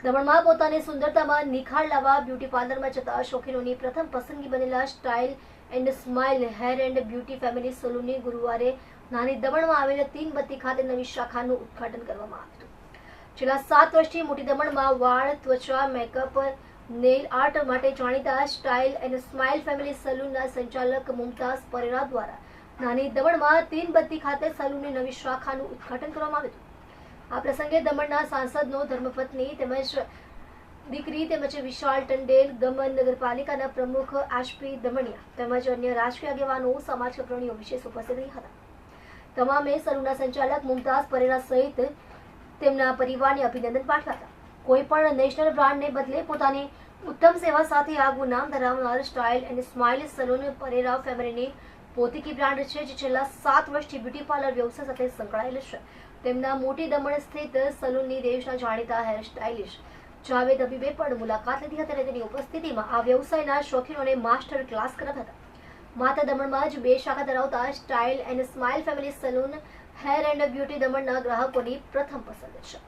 દમણમાં પોતાની સુંદરતામાં નિખાર લાવવા બ્યુટી પાર્લરમાં જતા શોખીનોની પ્રથમ પસંદગી બનેલા style and smile hair and beauty family સલૂનની ગુરુવારે નાની દમણમાં આવેલા તીન બત્તી ખાતે નવી શાખાનું ઉદ્ઘાટન કરવામાં આવ્યું છેલ્લા સાત વર્ષથી મોટી દમણમાં વાળ, ત્વચા, મેકઅપ નેલ આર્ટ માટે જાણીતા સ્ટાઇલ એન્ડ સ્માઇલ ફેમિલી સલૂનના સંચાલક મુમતાઝ પરેરા દ્વારા નાની દમણમાં તીન બત્તી ખાતે સલૂનની નવી શાખાનું ઉદ્ઘાટન કરવામાં આવ્યું હતું. આ પ્રસંગે દમણના સાંસદનો ધર્મપત્ની તેમજ દીકરી તેમજ વિશાલ ટંડેલ દમણ નગરપાલિકાના પ્રમુખ આશપી દમણિયા તેમજ અન્ય રાજકીય આગેવાનો, સમાજ અગ્રણીઓ વિશેષ ઉપસ્થિત હતા. તમામે સલૂનના સંચાલક મુમતાઝ પરેરા સહિત તેમના પરિવારને અભિનંદન પાઠવ્યા હતા. કોઈ પણ નેશનલ બ્રાન્ડને બદલે પોતાની ઉત્તમ સેવા સાથે આગવું નામ ધરાવનાર સ્ટાઇલ અને સ્માઇલ સલૂન પરેરા ફેમિલીની પોતીકી બ્રાન્ડ છે જે છેલ્લા સાત વર્ષથી બ્યુટી પાર્લર વ્યવસાય સાથે સંકળાયેલ છે. તેમના મોટી દમણ સ્થિત સલૂનની દેશના જાણીતા હેર સ્ટાઇલિશ જાવેદ અબીબે પણ મુલાકાત લીધી હતી અને તેની ઉપસ્થિતિમાં આ વ્યવસાયના શોખીનોને માસ્ટર ક્લાસ કરાતા હતા. માતા દમણમાં જ બે શાખા ધરાવતા style and smile family salon, hair and beauty દમણના ગ્રાહકોની પ્રથમ પસંદ છે.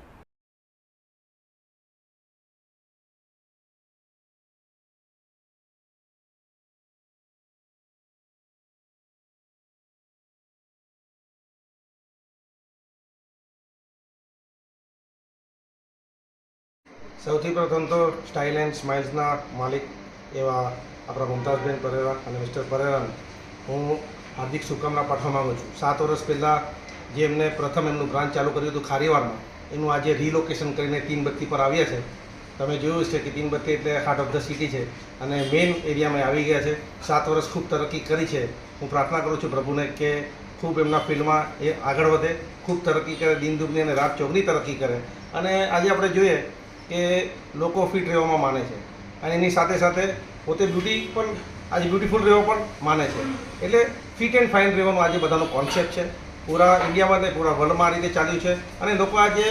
સૌથી પ્રથમ તો સ્ટાઇલ એન્ડ સ્માઇલ્સના માલિક એવા આપણા મુમતાઝબેન પરેરા અને મિસ્ટર પરેરાને. હું હાર્દિક શુભકામના પાઠવા માગું છું. સાત વર્ષ પહેલાં જે એમને પ્રથમ એમનું બ્રાન્ચ ચાલુ કર્યું હતું ખારીવારમાં, એનું આજે રીલોકેશન કરીને તીનબત્તી પર આવ્યા છે. તમે જોયું છે કે તીનબત્તી એટલે હાર્ટ ઓફ ધ સિટી છે અને મેઇન એરિયામાં આવી ગયા છે. સાત વર્ષ ખૂબ તરક્કી કરી છે. હું પ્રાર્થના કરું છું પ્રભુને કે ખૂબ એમના ફિલ્ડમાં એ આગળ વધે, ખૂબ તરક્કી કરે દિન દુબની અને રાત ચોગની તરક્કી કરે. અને આજે આપણે જોઈએ કે લોકો ફિટ રહેવામાં માને છે. અને એની સાથે સાથે પોતે બ્યુટી પણ, આજે બ્યુટીફુલ રહેવા પણ માને છે. એટલે ફિટ એન્ડ ફાઇન રહેવાનું આજે બધાનો કોન્સેપ્ટ છે. પૂરા ઇન્ડિયામાં ને પૂરા વર્લ્ડમાં આ રીતે ચાલ્યું છે. અને લોકો આજે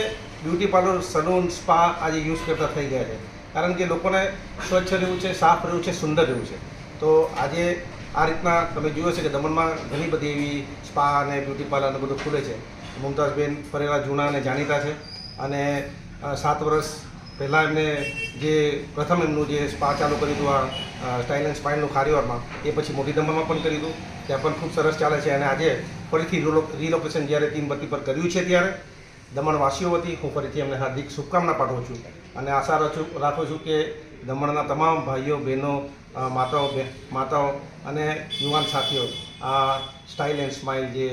બ્યુટી પાર્લર સલૂન સ્પા આજે યુઝ કરતા થઈ ગયા છે. કારણ કે લોકોને સ્વચ્છ રહેવું છે, સાફ રહેવું છે, સુંદર રહેવું છે. તો આજે આ રીતના તમે જોયું છે કે દમણમાં ઘણી બધી એવી સ્પા અને બ્યુટી પાર્લર બધું ખુલે છે. મુમતાઝબેન ફરેલા જૂના અને જાણીતા છે. અને સાત વર્ષ પહેલાં એમને જે પ્રથમ એમનું જે સ્પા ચાલુ કર્યું હતું આ સ્ટાઇલ એન્ડ સ્પાઇનનું ખારીવારમાં એ પછી મોટી દમણમાં પણ કરી હતું. ત્યાં પણ ખૂબ સરસ ચાલે છે અને આજે ફરીથી રીલોકેશન જ્યારે તીન બત્તી પર કર્યું છે ત્યારે દમણવાસીઓ વતી હું ફરીથી એમને હાર્દિક શુભકામના પાઠવું છું અને આશા રાખું રાખું છું કે દમણના તમામ ભાઈઓ, બહેનો માતાઓ માતાઓ અને યુવાન સાથીઓ આ સ્ટાઇલ એન્ડ સ્માઇલ જે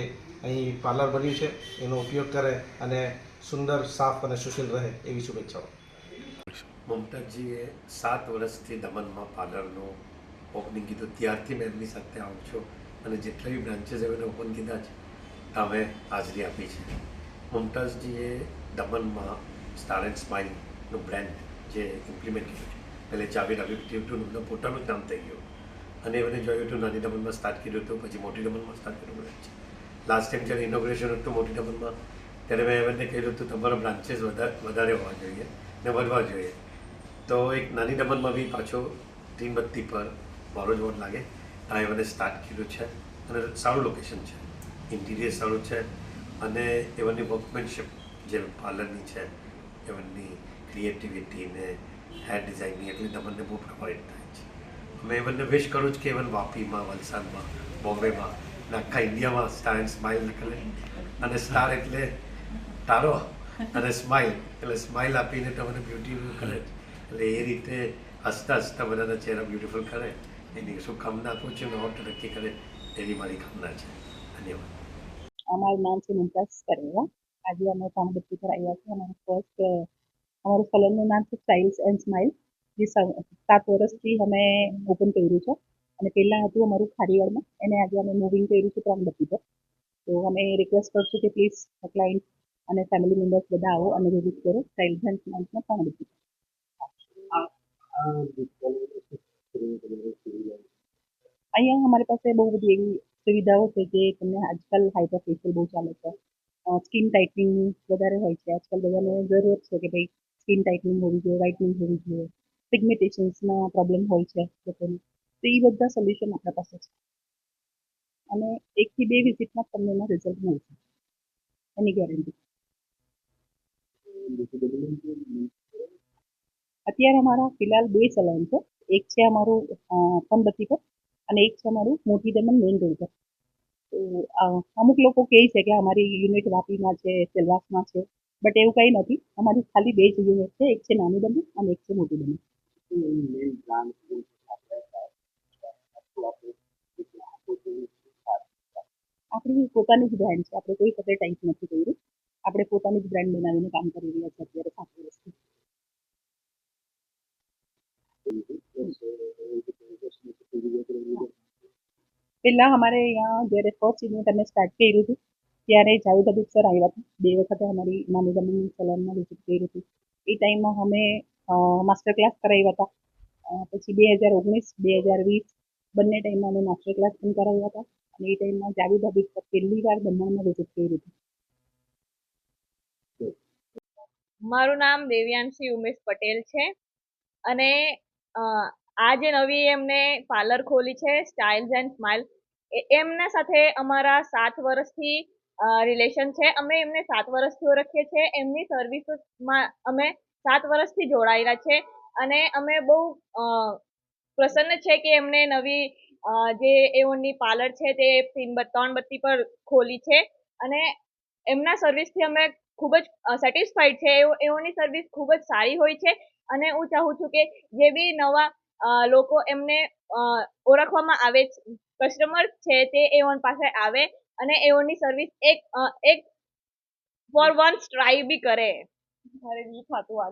અહીં પાર્લર બન્યું છે, એનો ઉપયોગ કરે અને સુંદર, સાફ અને સુશીલ રહે એવી શુભેચ્છાઓ. મમતાજીએ સાત વર્ષથી દમણમાં પાર્લરનું ઓપનિંગ કીધું ત્યારથી મેં એમની સાથે આવું છું અને જેટલા બી બ્રાન્ચીસ એમને ઓપન કીધા છે અમે હાજરી આપી છે. મુમતાઝજીએ દમણમાં સ્ટાર એન્ડ સ્માઇલનું બ્રાન્ડ જે ઇમ્પ્લિમેન્ટ કર્યું છે. પહેલે જાવેદ હતું એમનું પોતાનું જ નામ થઈ ગયું. અને એમને જોયું હતું, નાની દમણમાં સ્ટાર્ટ કર્યું હતું, પછી મોટી દમણમાં સ્ટાર્ટ કર્યું બ્રાન્ચ લાસ્ટ ટાઈમ જ્યારે ઇનોગ્રેશન હતું, મોટી દમણમાં ત્યારે મેં એમને કહ્યું હતું, તમારા બ્રાન્ચીસ વધારે વધારે હોવા જોઈએ ને વધવા જોઈએ. તો એક નાની રમતમાં બી પાછો તીનબત્તી પર મારો જ વોટ લાગે. આ એમને સ્ટાર્ટ કર્યું છે અને સારું લોકેશન છે. ઇન્ટિરિયર સારું છે અને એવનની વર્કમેનશીપ જે પાર્લરની છે એવનની ક્રિએટિવિટી ને હેર ડિઝાઇનની એટલે તમને બહુ પ્રભાવિત થાય છે. અમે એવનને વિશ કરું છું કે એવન વાપીમાં, વલસાડમાં, બોમ્બેમાં આખા ઇન્ડિયામાં સ્ટાર એન્ડ સ્માઇલ નીકળે અને સ્ટાર એટલે તારો અને સ્માઇલ એટલે સ્માઇલ આપીને તમને બ્યુટીફુલ કરે. એટલે એ રીતે હસતા હસતા બધાના ચહેરા બ્યુટિફુલ કરે. એની શુભકામના આપું છું નવો તરક્કી કરે એવી મારી કામના છે. ધન્યવાદ. અમારું નામ છે મુમતાઝ પરેરા આજે અમે પાણીપટ્ટી પર આવ્યા છીએ. અમારું ફર્સ્ટ અમારું સલૂનનું નામ છે સ્ટાઇલ્સ એન્ડ સ્માઇલ જે સાત વર્ષથી અમે ઓપન કર્યું છે. અને પહેલાં હતું અમારું ખારીવાડમાં એને આજે અમે મૂવિંગ કર્યું છે ત્રણબત્તી પર. તો અમે રિક્વેસ્ટ કરશું કે પ્લીઝ ક્લાયન્ટ અને ફેમિલી મેમ્બર્સ બધા આવો અને વિઝિટ કરો સ્ટાઇલ્સ એન્ડ સ્માઇલ્સમાં ત્રણબત્તી અહીંયા અમારી પાસે બહુ બધી એવી સુવિધાઓ છે જે તમને આજકાલ હાઇપર ફેશિયલ બહુ ચાલે છે. સ્કિન ટાઇટનિંગ વધારે હોય છે. આજકાલ બધાને જરૂરત છે કે ભાઈ સ્કિન ટાઇટનિંગ હોવી જોઈએ વ્હાઇટનિંગ હોવી જોઈએ પિગમેન્ટેશન્સના પ્રોબ્લેમ હોય છે લોકોને. તો એ બધા સોલ્યુશન આપણા પાસે છે. અને એકથી બે વિઝિટમાં તમને એના રિઝલ્ટ મળશે. એની ગેરંટી અત્યારે અમારા ફિલહાલ બે સલૂન છે. એક છે અમારું પનબત્તી પર અને એક છે અમારું મોટી દમણ મેઇન રોડ પર તો અમુક લોકો કહે છે કે અમારી યુનિટ વાપીમાં છે સેલવાસમાં છે બટ એવું કંઈ નથી. અમારી ખાલી બે જ યુનિટ છે. એક છે નાની દમણ અને એક છે મોટી દમણ. આપણી પોતાની જ બ્રાન્ડ છે. આપણે કોઈ સાથે ટાઈપ નથી કર્યું. આપણે પોતાની જ બ્રાન્ડ બનાવીને કામ કરી રહ્યા છીએ અત્યારે સાત પહેલા અમારે અહીંયા જ્યારે ફર્સ્ટ યુનિટ અમે સ્ટાર્ટ કર્યું હતું, ત્યારે જાવેદ અબીબ સર આવ્યા હતા. બે વખતે અમારી નાની દમણની સલનમાં વિઝિટ કર્યું હતું. એ ટાઈમમાં અમે માસ્ટર ક્લાસ કરાવ્યા હતા. પછી બે હજાર ઓગણીસ, બે હજાર વીસ બંને ટાઈમમાં અમે માસ્ટર ક્લાસ પણ કરાવ્યા હતા. અને એ ટાઈમમાં જાવેદ અબીબ સર પહેલી વાર દમણમાં વિઝિટ કર્યું હતું. મારું નામ દેવ્યાંશી ઉમેશ પટેલ છે. અને આ જે નવી એમને પાર્લર ખોલી છે સ્ટાઇલ્સ એન્ડ સ્માઇલ એમના સાથે અમારા સાત વર્ષથી રિલેશન છે. અમે એમને સાત વર્ષથી ઓળખીએ છીએ. એમની સર્વિસમાં અમે સાત વર્ષથી જોડાયેલા છે. અને અમે બહુ પ્રસન્ન છે કે એમને નવી જે એઓની પાર્લર છે તે ત્રણ બત્તી પર ખોલી છે. અને એમના સર્વિસથી અમે ખૂબ જ સેટિસ્ફાઈડ છે. એઓ- એઓની સર્વિસ ખૂબ જ સારી હોય છે. અને હું ચાહું છું કે જે બી નવા લોકો એમને ઓળખવામાં આવે કસ્ટમર છે તે એઓન પાસે આવે અને એઓની સર્વિસ એક એક ફોર વન ટ્રાય બી કરે. મારે નહીં થતું